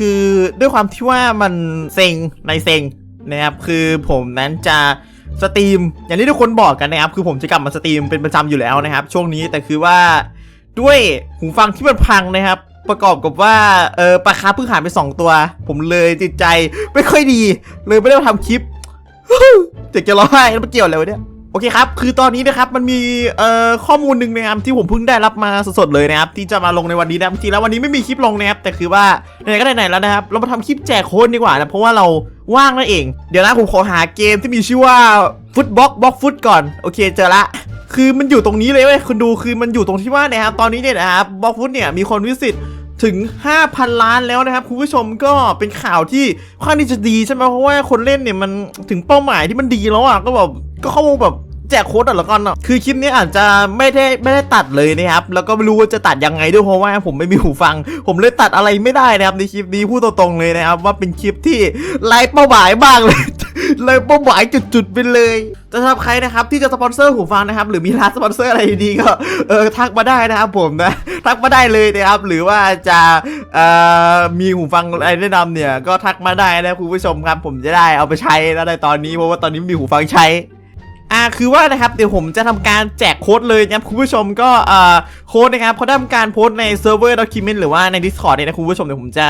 คือด้วยความที่ว่ามันเซ็งในเซ็งนะครับคือผมนั้นจะสตรีมอย่างที่ทุกคนบอกกันนะครับคือผมจะกลับมาสตรีมเป็นประจำอยู่แล้วนะครับ ช่วงนี้แต่คือว่าด้วยหูฟังที่มันพังนะครับ ประกอบกับว่าเออปลาคารเพิ่งหายไป 2 ตัว ผมเลยจิตใจไม่ค่อยดี เลยไม่ได้มาทำคลิปเจ็บจะร้องไห้แล้วมันเกี่ยวอะไรวะเนี่ย โอเคครับ คือตอนนี้นะครับ มันมีเอ่อข้อมูลหนึ่งนะครับที่ผมเพิ่งได้รับมาสดๆเลยนะครับ ที่จะมาลงในวันนี้นะจริงแล้ววันนี้ไม่มีคลิปลงนะครับ แต่คือว่าไหนก็ไหนแล้วนะครับ เรามาทำคลิปแจกโค้ดดีกว่านะ เพราะว่าเราว่างนั่นเอง เดี๋ยวนะผมขอหาเกมที่มีชื่อว่าฟุตบ็อกบ็อกฟุตก่อน โอเคเจอละ คือมันอยู่ตรงนี้เลยเว้ยคุณดู คือมันอยู่ตรงที่ว่านี่ยครับ ตอนนี้เนี่ยนะครับบ็อกฟุตเนี่ยมีคนวิสิต ถึง 5,000 ล้านแล้วนะครับคุณผู้ชมก็เป็นข่าวที่ค่อนข้างที่จะดีใช่ไหมเพราะว่าคนเล่นเนี่ยมันถึงเป้าหมายที่มันดีแล้วอะก็แบบก็เข้าแบบแจกโค้ดแต่ละกันอะคือคลิปนี้อาจจะไม่ได้ไม่ได้ตัดเลยนะครับ แล้วก็ไม่รู้ว่าจะตัดยังไงด้วยเพราะว่าผมไม่มีหูฟัง ผมเลยตัดอะไรไม่ได้นะครับในคลิปนี้พูดตรงๆเลยนะครับ ว่าเป็นคลิปที่ไร้เป้าหมายมากเลย เลยเป้าหมายจุดๆไปเลยแต่สำหรับใครนะครับที่จะสปอนเซอร์หูฟังนะครับ หรือมีร้านสปอนเซอร์อะไรดีก็เออทักมาได้นะครับผมนะทักมาได้เลยนะครับ หรือว่าจะเอ่อมีหูฟังอะไรแนะนำเนี่ย ก็ทักมาได้นะคุณผู้ชมครับผมจะได้เอาไปใช้แล้วในตอนนี้เพราะว่าตอนนี้มีหูฟังใช้อ่าคือว่านะครับเดี๋ยวผมจะทำการแจกโค้ดเลยนะครับคุณผู้ชมก็เอ่อโค้ดนะครับเขาทำการโพสในเซิร์ฟเวอร์ด็อกิเมนต์หรือว่าใน Discord เนี่ยนะคุณผู้ชมเดี๋ยวผมจะ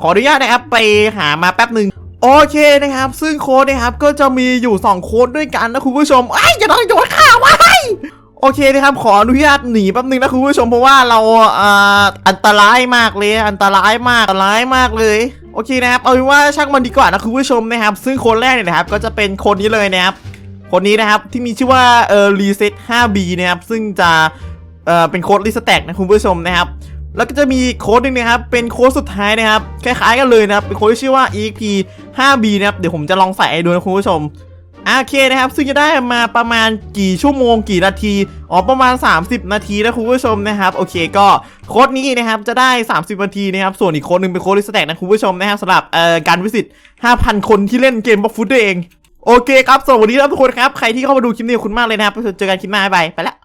ขออนุญาตนะครับไปหามาแป๊บหนึ่ง โอเคนะครับ ซึ่งโค้ดนะครับก็จะมีอยู่ 2 โค้ดด้วยกันนะคุณผู้ชมไอ้ยอย่าต้องโยนข้าวไว้โอเคนะครับขออนุญาตหนีแป๊บหนึงนะคุณผู้ชมเพราะว่าเราอ่าอันตรายมากเลย อันตรายมากอันตรายมากเลยโอเคนะครับเอาเป็นว่าช่างมันดีกว่านะคุณผู้ชมนะครับ ซึ่งโค้ดแรกเนี่ยนะครับก็จะเป็นโค้ดนี้เลยนะครับคนนี้นะครับที่มีชื่อว่าเอ่อ reset 5b นะครับซึ่งจะเอ่อเป็นโค้ด reset นะคุณผู้ชมนะครับ แล้วก็จะมีโค้ดนึงนะครับ เป็นโค้ดสุดท้ายนะครับ คล้ายๆกันเลยนะครับ เป็นโค้ดที่ชื่อว่า EP 5b นะครับ เดี๋ยวผมจะลองใส่ให้ดูนะคุณผู้ชมโอเคนะครับ ซึ่งจะได้มาประมาณกี่ชั่วโมงกี่นาที อ๋อ ประมาณ 30 นาทีนะคุณผู้ชมนะครับ โอเคก็โค้ดนี้นะครับ จะได้ 30 นาทีนะครับ ส่วนอีกโค้ดหนึงเป็นโค้ด reset นะคุณผู้ชมนะครับสำหรับการวิสิต5,000 คนที่เล่นเกมบล็อกฟุตเอง โอเคครับสวัสดีครับทุกคนครับ ใครที่เข้ามาดูคลิปนี้ขอบคุณมากเลยนะครับเจอกันคลิปหน้าบ๊ายไปละ